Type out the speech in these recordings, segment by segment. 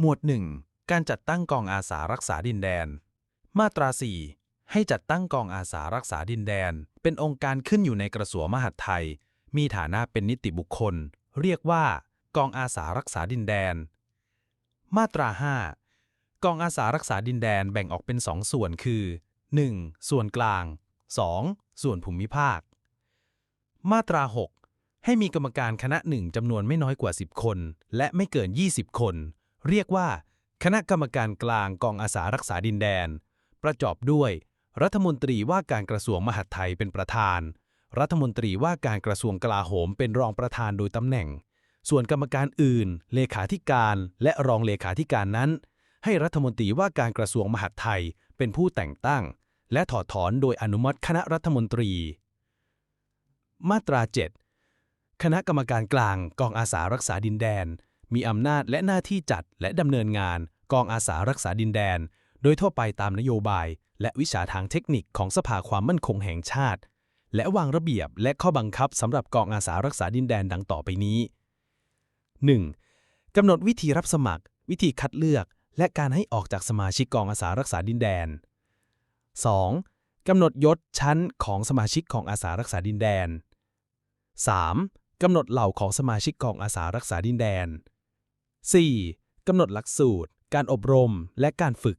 หมวด 1 การจัดตั้งกองอาสารักษาดินแดน มาตรา 4 ให้จัดตั้งกองอาสารักษาดินแดน เป็นองค์การขึ้นอยู่ในกระทรวงมหาดไทย มีฐานะเป็นนิติบุคคล เรียกว่า กองอาสารักษาดินแดน มาตรา 5 กองอาสารักษาดินแดนแบ่งออกเป็น 2 ส่วนคือ 1. ส่วนกลาง 2. ส่วนภูมิภาค มาตรา 6 ให้มีกรรมการคณะหนึ่งจำนวนไม่น้อยกว่า 10 คน และไม่เกิน 20 คน เรียกว่า คณะกรรมการกลางกองอาสารักษาดินแดน ประกอบด้วย รัฐมนตรีว่าการกระทรวงมหาดไทยเป็นประธาน รัฐมนตรีว่าการกระทรวงกลาโหมเป็นรองประธานโดยตำแหน่ง ส่วนกรรมการอื่น เลขาธิการและรองเลขาธิการนั้น ให้รัฐมนตรีว่าการกระทรวงมหาดไทยเป็นผู้แต่งตั้ง และถอดถอนโดยอนุมัติคณะรัฐมนตรี มาตรา 7 คณะกรรมการกลางกองอาสารักษาดินแดน มีอำนาจและหน้าที่จัดและดำเนินงาน กองอาสารักษาดินแดน โดยทั่วไปตามนโยบาย และวิชาทางเทคนิคของสภาความมั่นคงแห่งชาติ และวางระเบียบและข้อบังคับสำหรับกองอาสารักษาดินแดนดังต่อไปนี้ 1. กำหนดวิธีรับสมัคร วิธีคัดเลือก และการให้ออกจากสมาชิกกองอาสารักษาดินแดน 2. กำหนดยศชั้นของสมาชิกของอาสารักษาดินแดน 3. กำหนดเหล่าของสมาชิกกองอาสารักษาดินแดน 4. กำหนดหลักสูตร การอบรมและการฝึก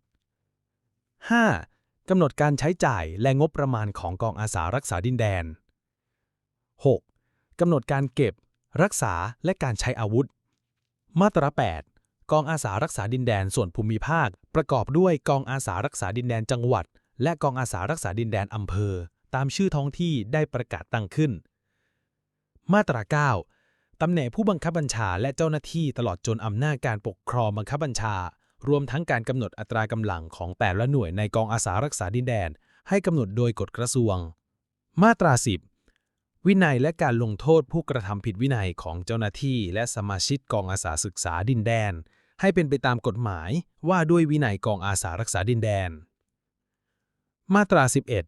5. กำหนดการใช้จ่ายและงบประมาณของกองอาสารักษาดินแดน 6. กำหนดการเก็บ รักษาและการใช้อาวุธ มาตรา 8 กองอาสารักษาดินแดนส่วนภูมิภาค ประกอบด้วยกองอาสารักษาดินแดนจังหวัด และกองอาสารักษาดินแดนอำเภอ ตามชื่อท้องที่ได้ประกาศตั้งขึ้น มาตรา 9 ตำแหน่งผู้บังคับบัญชาและเจ้าหน้าที่ตลอดจนอำนาจการปกครองบังคับบัญชา รวมทั้งการกำหนดอัตรากำลังของแต่ละหน่วยในกองอาสารักษาดินแดน ให้กำหนดโดยกฎกระทรวง มาตรา 10 วินัยและการลงโทษผู้กระทำผิดวินัยของเจ้าหน้าที่ และสมาชิกกองอาสาศึกษาดินแดน ให้เป็นไปตามกฎหมายว่าด้วยวินัยกองอาสารักษาดินแดน มาตรา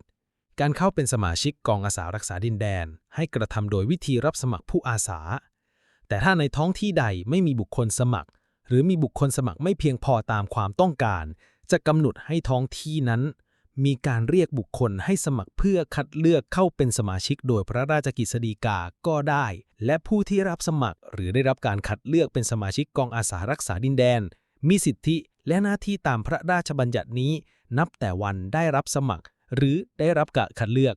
11การเข้าเป็นสมาชิกกองอาสารักษาดินแดน ให้กระทำโดยวิธีรับสมัครผู้อาสา แต่ถ้าในท้องที่ใดไม่มีบุคคลสมัคร หรือมีบุคคลสมัครไม่เพียงพอตามความต้องการ จะกำหนดให้ท้องที่นั้น มีการเรียกบุคคลให้สมัครเพื่อคัดเลือกเข้าเป็นสมาชิกโดยพระราชกฤษฎีกาก็ได้ และผู้ที่รับสมัคร หรือได้รับการคัดเลือกเป็นสมาชิกกองอาสารักษาดินแดน มีสิทธิและหน้าที่ตามพระราชบัญญัตินี้ นับแต่วันได้รับสมัคร หรือได้รับการคัดเลือก